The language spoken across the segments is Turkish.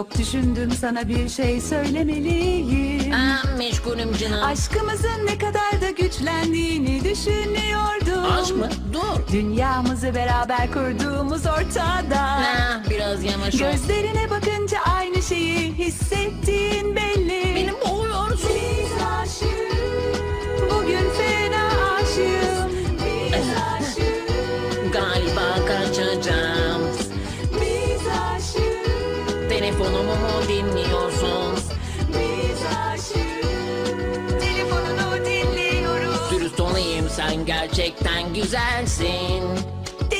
Çok düşündüm sana bir şey söylemeliyim. Aa, meşgulüm canım. Aşkımızın ne kadar da güçlendiğini düşünüyordum. Aşk mı? Dur. Dünyamızı beraber kurduğumuz ortada. Ha, biraz yavaş ol. Gözlerine Telefonumu mu dinliyorsun? Biz aşığız. Telefonunu dinliyoruz. Dürüst olayım sen gerçekten güzelsin.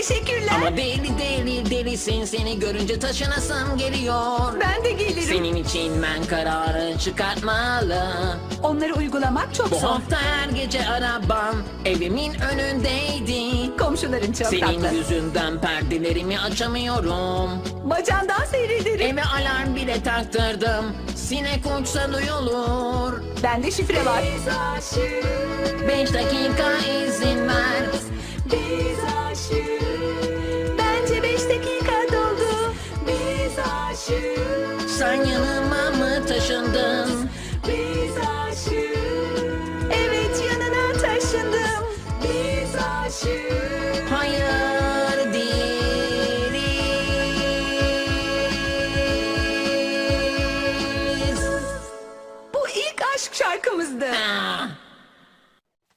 Teşekkürler. Ama deli deli delisin seni görünce taşınasım geliyor. Ben de gelirim. Senin için ben kararı çıkartmalı. Onları uygulamak çok Bu zor. hafta her gece arabam evimin önündeydi. Komşuların çok Senin tatlı. yüzünden perdelerimi açamıyorum. Bacandan seyrederim. Eve alarm bile taktırdım. Sinek uçsa duyulur. Bende şifre var. Beş dakika izin ver. Sen yanıma mı taşındın? Biz aşık. Evet yanına taşındım. Biz aşık. Hayır değiliz. Bu ilk aşk şarkımızdı. Aa.